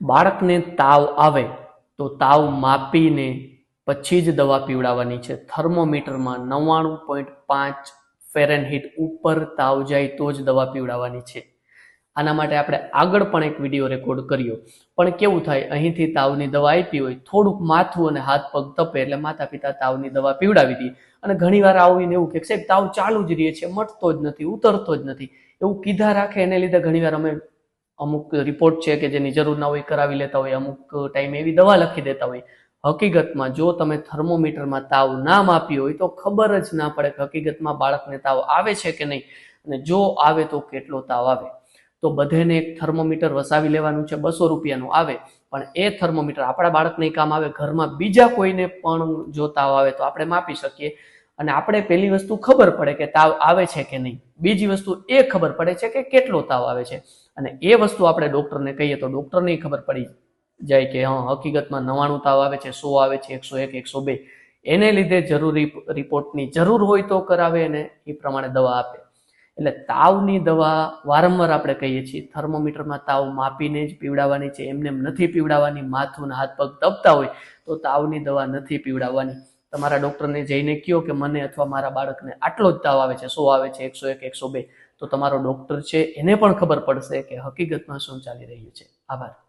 બાળકને તાવ આવે તો તાવ માપીને પછી જ દવા પીવડાવવાની છે. થર્મોમીટરમાં નવ્વાણું પોઈન્ટ પાંચ ફેરનહીટ ઉપર તાવ જાય તો જ દવા પીવડાવવાની છે. આના માટે આપણે આગળ પણ એક વીડિયો રેકોર્ડ કર્યો. પણ કેવું થાય, અહીંથી તાવની દવા આપી હોય, થોડુંક માથું અને હાથ પગ તપે એટલે માતા પિતા તાવની દવા પીવડાવી દે. અને ઘણીવાર આવીને એવું કે સાહેબ, તાવ ચાલુ જ રહે છે, મટતો જ નથી, ઉતરતો જ નથી. એવું કીધા રાખે, એને લીધે ઘણીવાર અમે અમુક રિપોર્ટ છે કે જેની જરૂર ના હોય કરાવી લેતા હોય, અમુક ટાઈમે એવી દવા લખી દેતા હોય. હકીકતમાં જો તમે થર્મોમીટરમાં તાવ ના માપી હોય તો ખબર જ ના પડે કે હકીકતમાં બાળકને તાવ આવે છે કે નહીં. અને જો આવે તો કેટલો તાવ આવે? તો બધેને એક થર્મોમીટર વસાવી લેવાનું છે, બસો રૂપિયાનું આવે. પણ એ થર્મોમીટર આપણા બાળકને કામ આવે, ઘરમાં બીજા કોઈને પણ જો તાવ આવે તો આપણે માપી શકીએ. અને આપણે પેલી વસ્તુ ખબર પડે કે તાવ આવે છે કે નહીં. બીજી વસ્તુ એ ખબર પડે છે કે કેટલો તાવ આવે છે. અને એ વસ્તુ આપણે ડૉક્ટરને કહીએ તો ડૉક્ટરને ખબર પડી જાય કે હા, હકીકતમાં નવાણું તાવ આવે છે, સો આવે છે, એકસો એક, એકસો બે. એને લીધે જરૂરી રિપોર્ટની જરૂર હોય તો કરાવે અને એ પ્રમાણે દવા આપે. એટલે તાવની દવા વારંવાર આપણે કહીએ છીએ. થર્મોમીટરમાં તાવ માપીને જ પીવડાવવાની છે. એમને નથી પીવડાવવાની. માથું હાથ પગ તપતા હોય તો તાવની દવા નથી પીવડાવવાની. તમારા ડૉક્ટરને જઈને કહો કે મને અથવા મારા બાળકને આટલો જ તાવ આવે છે. સો આવે છે? એકસો એક, એકસો બે. તો તમારો ડૉક્ટર છે. એને પણ ખબર પડશે કે હકીકતમાં શું ચાલી રહ્યું છે. આભાર.